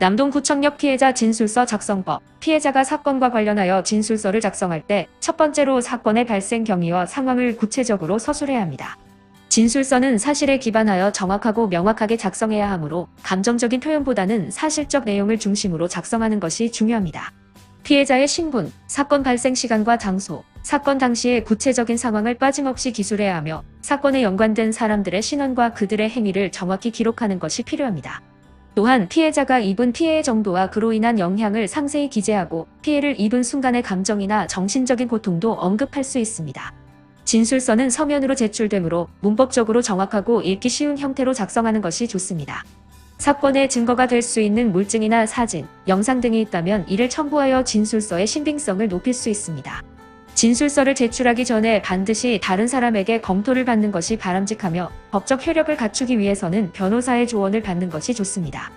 남동구청역 피해자 진술서 작성법 피해자가 사건과 관련하여 진술서를 작성할 때 첫 번째로 사건의 발생 경위와 상황을 구체적으로 서술해야 합니다. 진술서는 사실에 기반하여 정확하고 명확하게 작성해야 하므로 감정적인 표현보다는 사실적 내용을 중심으로 작성하는 것이 중요합니다. 피해자의 신분, 사건 발생 시간과 장소, 사건 당시의 구체적인 상황을 빠짐없이 기술해야 하며 사건에 연관된 사람들의 신원과 그들의 행위를 정확히 기록하는 것이 필요합니다. 또한 피해자가 입은 피해의 정도와 그로 인한 영향을 상세히 기재하고 피해를 입은 순간의 감정이나 정신적인 고통도 언급할 수 있습니다. 진술서는 서면으로 제출되므로 문법적으로 정확하고 읽기 쉬운 형태로 작성하는 것이 좋습니다. 사건의 증거가 될 수 있는 물증이나 사진, 영상 등이 있다면 이를 첨부하여 진술서의 신빙성을 높일 수 있습니다. 진술서를 제출하기 전에 반드시 다른 사람에게 검토를 받는 것이 바람직하며 법적 효력을 갖추기 위해서는 변호사의 조언을 받는 것이 좋습니다.